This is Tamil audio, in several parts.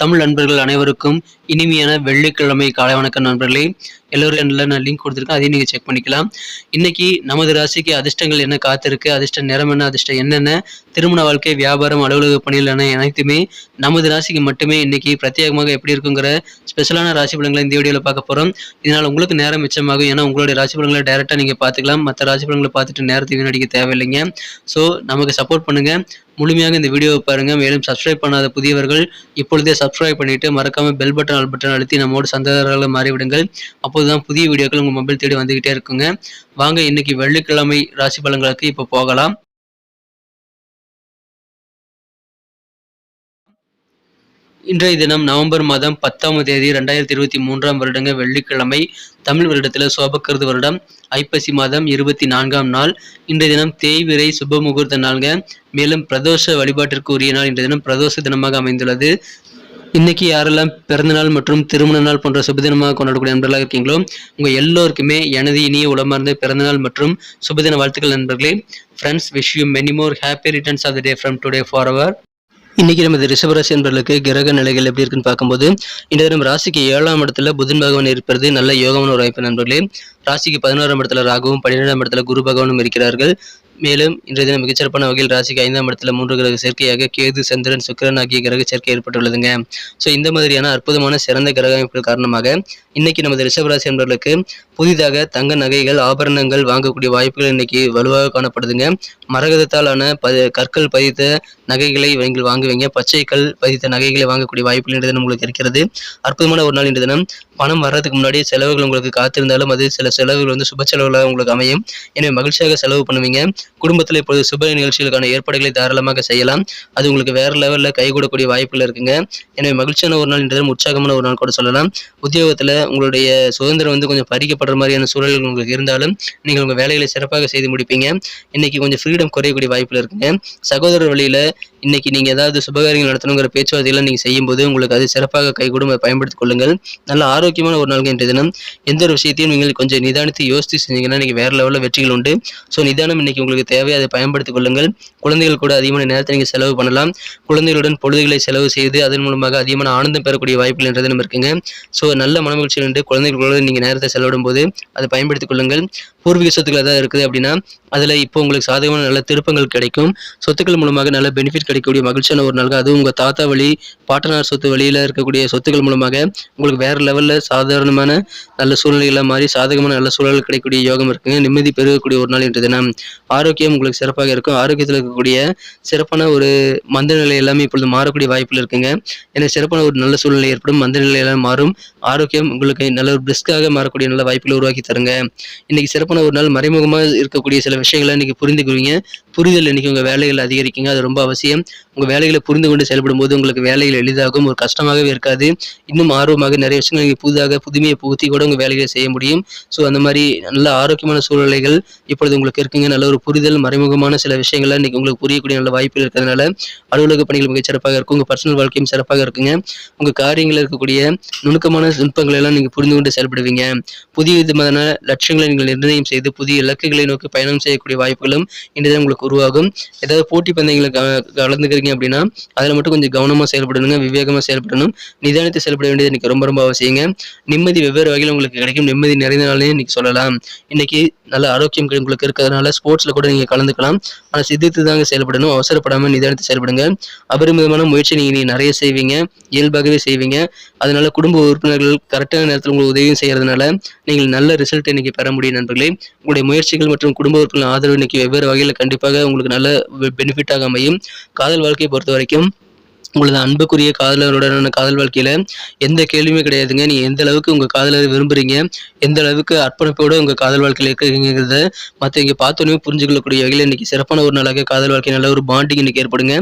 தமிழ் நண்பர்கள் அனைவருக்கும் இனிமையான வெள்ளிக்கிழமை காலை வணக்கம் நண்பர்களே. எல்லோரும் நல்ல நான் லிங்க் கொடுத்துருக்கேன். அதையும் நீங்கள் செக் பண்ணிக்கலாம். இன்னைக்கு நமது ராசிக்கு அதிர்ஷ்டங்கள் என்ன காத்திருக்கு? அதிர்ஷ்ட நிறம் என்ன? அதிர்ஷ்டம் என்னென்ன திருமண வாழ்க்கை வியாபாரம் அலுவலக பணிகள் என அனைத்துமே நமது ராசிக்கு மட்டுமே இன்னைக்கு பிரத்யேகமாக எப்படி இருக்குங்கிற ஸ்பெஷலான ராசி பலன்களை இந்த வீடியோவில் பார்க்க போகிறோம் இதனால் உங்களுக்கு நேரம் மிச்சமாகும். ஏன்னா உங்களுடைய ராசி பலன்களை டைரெக்டாக நீங்கள் பார்த்துக்கலாம். மற்ற ராசி பலன்களை பார்த்துட்டு நேரத்தை வீணடிக்க தேவையில்லைங்க. ஸோ நமக்கு சப்போர்ட் பண்ணுங்கள் முழுமையாக இந்த வீடியோவை பாருங்கள் மேலும் சப்ஸ்கிரைப் பண்ணாத புதியவர்கள் இப்பொழுதே சப்ஸ்கிரைப் பண்ணிவிட்டு மறக்காமல் பெல் பட்டன் ஆல் பட்டன் அழுத்தி நம்மோடு சந்ததாரர்களை மாறிவிடுங்கள். அப்போது தான் புதிய வீடியோக்கள் உங்கள் மொபைல் தேடி வந்துக்கிட்டே இருக்குங்க. வாங்க இன்னைக்கு வெள்ளிக்கிழமை ராசி பலன்களுக்கு இப்போ போகலாம். இன்றைய தினம் நவம்பர் மாதம் பத்தாம் தேதி ரெண்டாயிரத்தி இருபத்தி மூன்றாம் வருடங்க வெள்ளிக்கிழமை தமிழ் வருடத்தில் சோபக்கருது வருடம் ஐப்பசி மாதம் இருபத்தி நான்காம் நாள். இன்றைய தினம் தேய்விரை சுப முகூர்த்த நாள்ங்க. மேலும் பிரதோஷ வழிபாட்டிற்கு உரிய நாள் இன்றைய தினம் பிரதோஷ தினமாக அமைந்துள்ளது. இன்னைக்கு யாரெல்லாம் பிறந்தநாள் மற்றும் திருமண நாள் போன்ற சுபதினமாக கொண்டாடக்கூடிய நண்பர்களாக இருக்கீங்களோ உங்கள் எல்லோருக்குமே எனது இனிய உளமார்ந்த பிறந்தநாள் மற்றும் சுபதின வாழ்த்துக்கள் நண்பர்களே. Friends wish you many more happy returns of the day from today for our இன்னைக்கு நமது ரிஷபராசி என்பர்களுக்கு கிரக நிலைகள் எப்படி இருக்குன்னு பார்க்கும்போது இந்த தினம் ராசிக்கு ஏழாம் இடத்துல புதன் பகவான் இருப்பது நல்ல யோகமான ஒரு வாய்ப்பு நண்பர்களே. ராசிக்கு பதினோராம் இடத்துல ராகுவும் பன்னிரெண்டாம் இடத்துல குரு பகவானும் இருக்கிறார்கள். மேலும் இன்றைய தினம் மிகச்சிறப்பான வகையில் ராசிக்கு ஐந்தாம் இடத்துல மூன்று கிரக சேர்க்கையாக கேது சந்திரன் சுக்கிரன் ஆகிய கிரக சேர்க்கை ஏற்பட்டுள்ளதுங்க. ஸோ இந்த மாதிரியான அற்புதமான சிறந்த கிரக அமைப்புகள் காரணமாக இன்னைக்கு நமது ரிஷபராசி என்பவர்களுக்கு புதிதாக தங்க நகைகள் ஆபரணங்கள் வாங்கக்கூடிய வாய்ப்புகள் இன்னைக்கு வலுவாக காணப்படுதுங்க. மரகதத்தாலான ப கற்கள் பதித்த நகைகளை நீங்கள் வாங்குவீங்க. பச்சை கல் பதித்த நகைகளை வாங்கக்கூடிய வாய்ப்புகள் இன்றைய தினம் உங்களுக்கு இருக்கிறது. அற்புதமான ஒரு நாள் இன்றைய தினம். பணம் வர்றதுக்கு முன்னாடி செலவுகள் உங்களுக்கு காத்திருந்தாலும் அது சில செலவுகள் வந்து சுப செலவுகளாக உங்களுக்கு அமையும். எனவே மகிழ்ச்சியாக செலவு பண்ணுவீங்க. குடும்பத்தில் இப்போது சுப நிகழ்ச்சிகளுக்கான ஏற்பாடுகளை தாராளமாக செய்யலாம். அது உங்களுக்கு வேற லெவலில் கைகூடக்கூடிய வாய்ப்புகள் இருக்குங்க. எனவே மகிழ்ச்சியான ஒரு நாள் என்றதும் உற்சாகமான ஒரு நாள் கூட சொல்லலாம். உத்தியோகத்தில் உங்களுடைய சுதந்திரம் வந்து கொஞ்சம் பறிக்கப்படுற மாதிரியான சூழல்கள் உங்களுக்கு இருந்தாலும் நீங்கள் உங்கள் வேலைகளை சிறப்பாக செய்து முடிப்பீங்க. இன்னைக்கு கொஞ்சம் ஃப்ரீடம் குறையக்கூடிய வாய்ப்பில் இருக்குங்க. சகோதரர் வழியில் இன்னைக்கு நீங்கள் ஏதாவது சுபகாரியங்கள் நடத்தணுங்கிற பேச்சுவார்த்தைகளை நீங்கள் செய்யும்போது உங்களுக்கு அது சிறப்பாக கைகூடும் அதை பயன்படுத்திக் கொள்ளுங்கள். நல்ல ஆரோக்கியமான ஒரு நாள் இன்றைய தினம். எந்த ஒரு விஷயத்தையும் நீங்கள் கொஞ்சம் நிதானித்து யோசித்து செஞ்சீங்கன்னா இன்றைக்கி வேற லெவலில் வெற்றிகள் உண்டு. ஸோ நிதானம் இன்னைக்கு உங்களுக்கு தேவை அதை பயன்படுத்திக் கொள்ளுங்கள். குழந்தைகள் கூட அதிகமான நேரத்தை நீங்கள் செலவு பண்ணலாம். குழந்தைகளுடன் பொழுதுகளை செலவு செய்து அதன் மூலமாக அதிகமான ஆனந்தம் பெறக்கூடிய வாய்ப்புகள் என்ற தினம் இருக்குங்க. ஸோ நல்ல மனமகிழ்ச்சி நின்று குழந்தைகளோடு நீங்கள் நேரத்தை செலவிடும் போது அதை பயன்படுத்திக் கொள்ளுங்கள். பூர்வீக சொத்துக்கள் ஏதாவது இருக்குது அப்படின்னா அதில் இப்போ உங்களுக்கு சாதகமான நல்ல திருப்பங்கள் கிடைக்கும். சொத்துக்கள் மூலமாக நல்ல பெனிஃபிட் கிடைக்கக்கூடிய மகிழ்ச்சியான ஒரு நாள் அதுவும் உங்கள் தாத்தா வழி பாட்டனார் சொத்து வழியில் இருக்கக்கூடிய சொத்துக்கள் மூலமாக உங்களுக்கு வேறு லெவலில் சாதாரணமான நல்ல சூழ்நிலைகளாக மாறி சாதகமான நல்ல சூழல் கிடைக்கக்கூடிய யோகம் இருக்குங்க. நிம்மதி பெருகக்கூடிய ஒரு நாள் இன்று தினம். ஆரோக்கியம் உங்களுக்கு சிறப்பாக இருக்கும். ஆரோக்கியத்தில் இருக்கக்கூடிய சிறப்பான ஒரு மந்த நிலை எல்லாமே இப்பொழுது மாறக்கூடிய வாய்ப்புகள் இருக்குங்க. ஏன்னா சிறப்பான ஒரு நல்ல சூழ்நிலை ஏற்படும். மந்த நிலை எல்லாம் மாறும். ஆரோக்கியம் உங்களுக்கு நல்ல ஒரு பிரிஸ்காக மாறக்கூடிய நல்ல வாய்ப்புகளை உருவாக்கி தருங்க. இன்னைக்கு சிறப்பான ஒரு நாள். மறைமுகமாக இருக்கக்கூடிய சில விஷயங்களை இன்னைக்கு புரிந்துக்குவீங்க. புரிதல் இன்னைக்கு உங்கள் வேலைகள் அதிகரிக்குங்க. அது ரொம்ப அவசியம். உங்கள் வேலைகளை புரிந்து கொண்டு செயல்படும் போது உங்களுக்கு வேலைகள் எளிதாகும் ஒரு கஷ்டமாகவே இருக்காது. இன்னும் ஆர்வமாக நிறைய விஷயங்கள் நீங்கள் புதிதாக புதுமையை புகுத்தி கூட உங்கள் வேலைகளை செய்ய முடியும். ஸோ அந்த மாதிரி நல்ல ஆரோக்கியமான சூழ்நிலைகள் இப்பொழுது உங்களுக்கு இருக்குங்க. நல்ல ஒரு புரிதல் மறைமுகமான சில விஷயங்கள் இன்னைக்கு உங்களுக்கு புரியக்கூடிய நல்ல வாய்ப்புகள் இருக்கிறதுனால அலுவலக பணிகள் மிகச் சிறப்பாக இருக்கும். உங்கள் பர்சனல் வாழ்க்கையும் சிறப்பாக இருக்குங்க. உங்கள் காரியங்களில் இருக்கக்கூடிய நுணுக்கமான நுட்பங்களை எல்லாம் நீங்கள் புரிந்து கொண்டு செயல்படுவீங்க. புதிய விதமான லட்சியங்களை நீங்கள் நிர்ணயம் செய்து புதிய இலக்குகளை நோக்கி பயணம் செய்யக்கூடிய வாய்ப்புகளும் இன்றைய உங்களுக்கு உருவாகும். ஏதாவது போட்டி பந்தயங்களை கலந்துக்கிறீங்க அப்படின்னா அதில் மட்டும் கொஞ்சம் கவனமாக செயல்படணுங்க விவேகமாக செயல்படணும். நிதானத்தை செயல்பட வேண்டியது எனக்கு ரொம்ப ரொம்ப அவசியங்க. நிம்மதி வெவ்வேறு வகையில் உங்களுக்கு கிடைக்கும். நிம்மதி நிறைந்த நாளே இன்னைக்கு சொல்லலாம். இன்னைக்கு நல்ல ஆரோக்கியம் உங்களுக்கு இருக்கிறதுனால ஸ்போர்ட்ஸில் கூட நீங்கள் கலந்துக்கலாம். ஆனால் சிந்தித்து தாங்க செயல்படணும். அவசரப்படாமல் நிதானத்தை செயல்படுங்க. அபரிமிதமான முயற்சி நீங்கள் நிறைய செய்வீங்க. இயல்பாகவே செய்வீங்க. அதனால குடும்ப உறுப்பினர்கள் கரெக்டான நேரத்தில் உங்களுக்கு உதவியும் செய்கிறதுனால நீங்கள் நல்ல ரிசல்ட் இன்னைக்கு பெற முடியும் நண்பர்களே. உங்களுடைய முயற்சிகள் மற்றும் குடும்ப உறுப்பினர் ஆதரவு இன்னைக்கு வெவ்வேறு வகையில் கண்டிப்பாக உங்களுக்கு நல்ல பெனிஃபிட்டாக அமையும். காதல் வாழ்க்கையை பொறுத்த வரைக்கும் உங்களது அன்புக்குரிய காதலருடனான காதல் வாழ்க்கையில் எந்த கேள்வியுமே கிடையாதுங்க. நீங்கள் எந்த அளவுக்கு உங்கள் காதலரை விரும்புகிறீங்க எந்த அளவுக்கு அர்ப்பணிப்போடு உங்கள் காதல் வாழ்க்கையில் இருக்கிறீங்கிறத மற்றவங்க பார்த்தோன்னே புரிஞ்சுக்கொள்ளக்கூடிய வகையில் இன்றைக்கி சிறப்பான ஒரு நாளாக காதல் வாழ்க்கை நல்ல ஒரு பாண்டிங் இன்றைக்கி ஏற்படுங்க.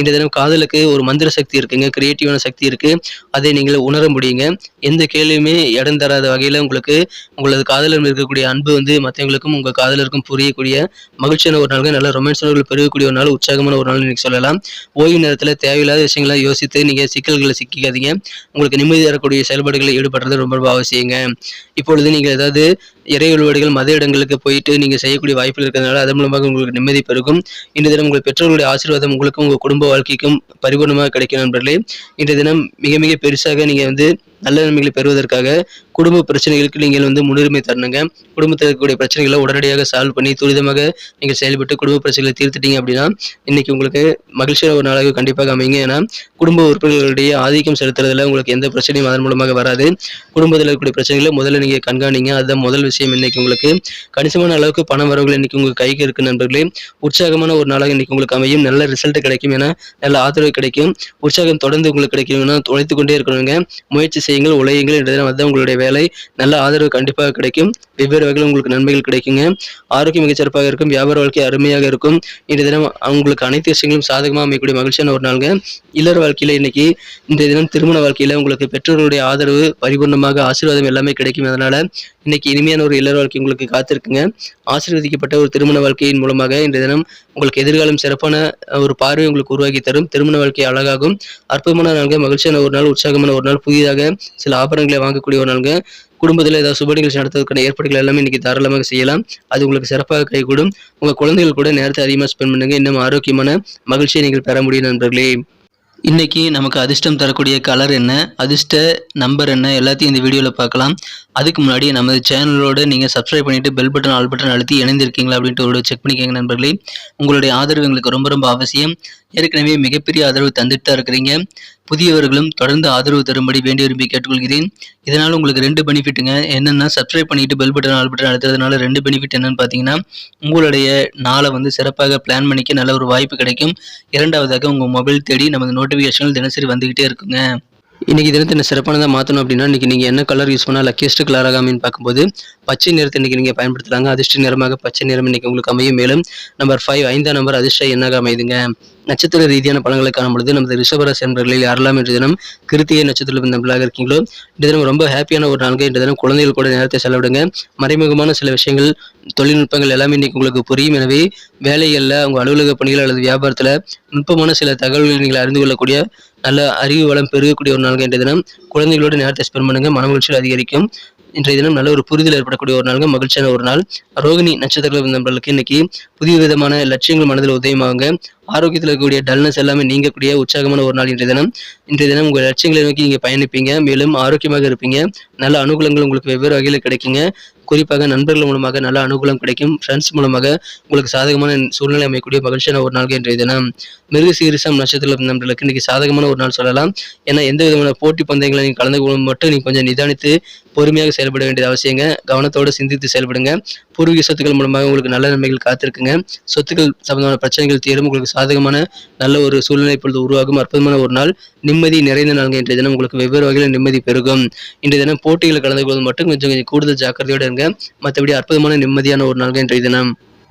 இந்த தினம் காதலுக்கு ஒரு மந்திர சக்தி இருக்குங்க கிரியேட்டிவான சக்தி இருக்குது அதை நீங்கள் உணர முடியுங்க. எந்த கேள்வியுமே இடம் தராத வகையில் உங்களுக்கு உங்களது காதலர் இருக்கக்கூடிய அன்பு வந்து மற்றவங்களுக்கும் உங்கள் காதலருக்கும் புரியக்கூடிய மகிழ்ச்சியான ஒரு நாளுங்க. நல்ல ரொமான்ஸ் பெருகக்கூடிய ஒரு நாள் உற்சாகமான ஒரு நாள் இன்னைக்கு சொல்லலாம். ஓய்வு நேரத்தில் தேவையில்லாத விஷயங்களை யோசித்து நீங்கள் சிக்கல்களை சிக்கிக்காதீங்க. உங்களுக்கு நிம்மதி தரக்கூடிய செயல்பாடுகளில் ஈடுபடுறது ரொம்ப ரொம்ப அவசியங்க. இப்பொழுது நீங்கள் ஏதாவது இறை வழிபாடுகள் மத இடங்களுக்கு போயிட்டு நீங்கள் செய்யக்கூடிய வாய்ப்புகள் இருக்கிறதுனால அதன் மூலமாக உங்களுக்கு நிம்மதி பெருகும். இன்று தினம் உங்கள் பெற்றோர்களுடைய ஆசீர்வாதம் உங்களுக்கும் உங்கள் குடும்ப வாழ்க்கைக்கும் பரிபூர்ணமாக கிடைக்கும் நண்பர்களே. இன்றைய தினம் மிக மிக பெருசாக நீங்கள் வந்து நல்ல நன்மைகளை பெறுவதற்காக குடும்ப பிரச்சனைகளுக்கு நீங்கள் வந்து முன்னுரிமை தரணுங்க. குடும்பத்தில் இருக்கக்கூடிய பிரச்சனைகளை உடனடியாக சால்வ் பண்ணி துரிதமாக நீங்கள் செயல்பட்டு குடும்ப பிரச்சனைகளை தீர்த்துட்டீங்க அப்படின்னா இன்னைக்கு உங்களுக்கு மகிழ்ச்சியான ஒரு நாளாக கண்டிப்பாக அமைங்க ஏன்னா குடும்ப உறுப்பினர்களுடைய ஆதிக்கம் செலுத்துறதுல உங்களுக்கு எந்த பிரச்சனையும் அதன் மூலமாக வராது. குடும்பத்தில் இருக்கக்கூடிய பிரச்சனைகளை முதல்ல நீங்கள் கண்காணிங்க. அதுதான் முதல் விஷயம் இன்னைக்கு உங்களுக்கு. கணிசமான அளவுக்கு பண வரவுகள் இன்னைக்கு உங்கள் கைக்கு இருக்கு நண்பர்களே. உற்சாகமான ஒரு நாளாக இன்னைக்கு உங்களுக்கு அமையும். நல்ல ரிசல்ட் கிடைக்கும். ஏன்னா நல்ல ஆதரவு கிடைக்கும். உற்சாகம் தொடர்ந்து உங்களுக்கு கிடைக்கணும்னா உழைத்து கொண்டே இருக்கணுங்க. முயற்சி செய்யுங்கள் உழையுங்கள் என்ற தினம் உங்களுடைய வேலை. நல்ல ஆதரவு கண்டிப்பாக கிடைக்கும். வெவ்வேறு வகையில் உங்களுக்கு நன்மைகள் கிடைக்குங்க. ஆரோக்கியம் மிகச்சிறப்பாக இருக்கும். வியாபார வாழ்க்கை அருமையாக இருக்கும். இன்றைய தினம் உங்களுக்கு அனைத்து விஷயங்களும் சாதகமாக அமையக்கூடிய மகிழ்ச்சியான ஒரு நாளுங்க. இல்லற வாழ்க்கையில் இன்னைக்கு இன்றைய தினம் திருமண வாழ்க்கையில் உங்களுக்கு பெற்றோருடைய ஆதரவு பரிபூர்ணமாக ஆசீர்வாதம் எல்லாமே கிடைக்கும். அதனால இன்னைக்கு இனிமையான ஒரு இல்லற வாழ்க்கை உங்களுக்கு காத்திருக்குங்க. ஆசீர்வதிக்கப்பட்ட ஒரு திருமண வாழ்க்கையின் மூலமாக இன்றைய தினம் உங்களுக்கு எதிர்காலம் சிறப்பான ஒரு பார்வை உங்களுக்கு உருவாக்கி தரும். திருமண வாழ்க்கை அழகாகும். அற்புதமான நாள்கள் மகிழ்ச்சியான ஒரு நாள் உற்சாகமான ஒரு நாள். புதிதாக சில ஆபரணங்களை வாங்கக்கூடிய ஒரு நாளுங்க. குடும்பத்தில் ஏதாவது சுப நிகழ்ச்சி நடத்துவதற்கான ஏற்பாடுகள் எல்லாமே இன்னைக்கு தாராளமாக செய்யலாம். அது உங்களுக்கு சிறப்பாக கைகூடும். உங்கள் குழந்தைகள் கூட நேரத்தை அதிகமாக ஸ்பெண்ட் பண்ணுங்க. இன்னும் ஆரோக்கியமான மகிழ்ச்சியை நீங்கள் பெற முடியும் நண்பர்களே. இன்னைக்கு நமக்கு அதிர்ஷ்டம் தரக்கூடிய கலர் என்ன? அதிர்ஷ்ட நம்பர் என்ன? எல்லாத்தையும் இந்த வீடியோவில் பார்க்கலாம். அதுக்கு முன்னாடி நமது சேனலோட நீங்கள் சப்ஸ்கிரைப் பண்ணிட்டு பெல் பட்டன் ஆல் பட்டன் அழுத்தி இணைந்திருக்கீங்களா அப்படின்ட்டு ஒரு செக் பண்ணிக்கோங்க நண்பர்களே. உங்களுடைய ஆதரவு எங்களுக்கு ரொம்ப ரொம்ப அவசியம். ஏற்கனவே மிகப்பெரிய ஆதரவு தந்துட்டு தான் இருக்கிறீங்க. புதியவர்களும் தொடர்ந்து ஆதரவு தரும்படி வேண்டி விரும்பி கேட்டுக்கொள்கிறேன். இதனால் உங்களுக்கு ரெண்டு பெனிஃபிட்டுங்க. என்னென்னா சப்ஸ்கிரைப் பண்ணிட்டு பெல் பட்டன் ஆல் பட்டன் அழுத்துறதுனால ரெண்டு பெனிஃபிட் என்னன்னு பார்த்தீங்கன்னா உங்களுடைய நாளை வந்து சிறப்பாக பிளான் பண்ணிக்க நல்ல ஒரு வாய்ப்பு கிடைக்கும். இரண்டாவதாக உங்கள் மொபைல் தேடி நமது நோட்டிஃபிகேஷன்கள் தினசரி வந்துக்கிட்டே இருக்குங்க. இன்றைக்கி தினத்தை என்ன சிறப்பானதாக மாற்றணும் அப்படின்னா இன்றைக்கி நீங்கள் என்ன கலர் யூஸ் பண்ணால் லக்கியஸ்ட் கலராக அமைன்னு பார்க்கும்போது பச்சை நிறத்தை இன்றைக்கி நீங்கள் பயன்படுத்தலாங்க. அதிர்ஷ்ட நிறமாக பச்சை நிறம் இன்னைக்கு உங்களுக்கு அமையும். மேலும் நம்பர் ஃபைவ் ஐந்தாம் நம்பர் அதிர்ஷ்ட எண்ணாக அமைதுங்க நட்சத்திர ரீதியான பலன்களை காணும் பொழுது நமது ரிஷபராசி நண்பர்களில் யாரெல்லாம் இன்று தினம் கிருத்திகை நட்சத்திர நண்பர்களாக இருக்கீங்களோ இந்த தினம் ரொம்ப ஹாப்பியான ஒரு நாள்கள் இன்று தினம் குழந்தைகள் கூட நேரத்தை செலவிடுங்க. மறைமுகமான சில விஷயங்கள் தொழில்நுட்பங்கள் எல்லாமே இன்னைக்கு உங்களுக்கு புரியும். எனவே வேலைகளில் உங்கள் அலுவலக பணிகள் அல்லது வியாபாரத்தில் நுட்பமான சில தகவல்களை நீங்கள் அறிந்து கொள்ளக்கூடிய நல்ல அறிவு வளம் பெருகக்கூடிய ஒரு நாள்கள் இன்றைய தினம். குழந்தைகளோட நேரத்தை ஸ்பெண்ட் பண்ணுங்க. மன மகிழ்ச்சியில் அதிகரிக்கும். இன்றைய தினம் நல்ல ஒரு புரிதல் ஏற்படக்கூடிய ஒரு நாள் மகிழ்ச்சியான ஒரு நாள். ரோகிணி நட்சத்திர நண்பர்களுக்கு இன்னைக்கு புதிய விதமான லட்சியங்கள் மனதில் உதயமாகுங்க. ஆரோக்கியத்தில் இருக்கக்கூடிய டல்னஸ் எல்லாமே நீங்கக்கூடிய உற்சாகமான ஒரு நாள் இன்றைய தினம். இன்றைய தினம் உங்கள் லட்சியங்களை நோக்கி நீங்கள் பயணிப்பீங்க. மேலும் ஆரோக்கியமாக இருப்பீங்க. நல்ல அனுகூலங்கள் உங்களுக்கு வெவ்வேறு வகையில் கிடைக்குங்க. குறிப்பாக நண்பர்கள் மூலமாக நல்ல அனுகூலம் கிடைக்கும். ஃப்ரெண்ட்ஸ் மூலமாக உங்களுக்கு சாதகமான சூழ்நிலை அமையக்கூடிய மகிழ்ச்சியான ஒரு நாள் இன்றைய தினம். மிருக சீரிசம் நட்சத்திர நண்பர்களுக்கு இன்னைக்கு சாதகமான ஒரு நாள் சொல்லலாம். ஏன்னா எந்த விதமான போட்டி பந்தயங்களை நீங்கள் கலந்து கொள்ளும் மட்டும் நீங்கள் கொஞ்சம் நிதானித்து பொறுமையாக செயல்பட வேண்டியது அவசியங்க. கவனத்தோடு சிந்தித்து செயல்படுங்க. பூர்வீக சொத்துக்கள் மூலமாக உங்களுக்கு நல்ல நன்மைகள் காத்திருக்குங்க. சொத்துக்கள் சம்பந்தமான பிரச்சனைகள் தீரும் உங்களுக்கு சாதகமான நல்ல ஒரு சூழ்நிலை இப்பொழுது உருவாகும். அற்புதமான ஒரு நாள். நிம்மதி நிறைந்த நாள்கள் இன்றைய தினம் உங்களுக்கு வெவ்வேறு வகையில் நிம்மதி பெருகும். இன்றைய தினம் போட்டிகளில் கலந்து கொள்வது மட்டும் கொஞ்சம் கொஞ்சம் கூடுதல் ஜாக்கிரதையோடு இருங்க. மற்றபடி அற்புதமான நிம்மதியான ஒரு நாள்கள் இன்றைய தினம்.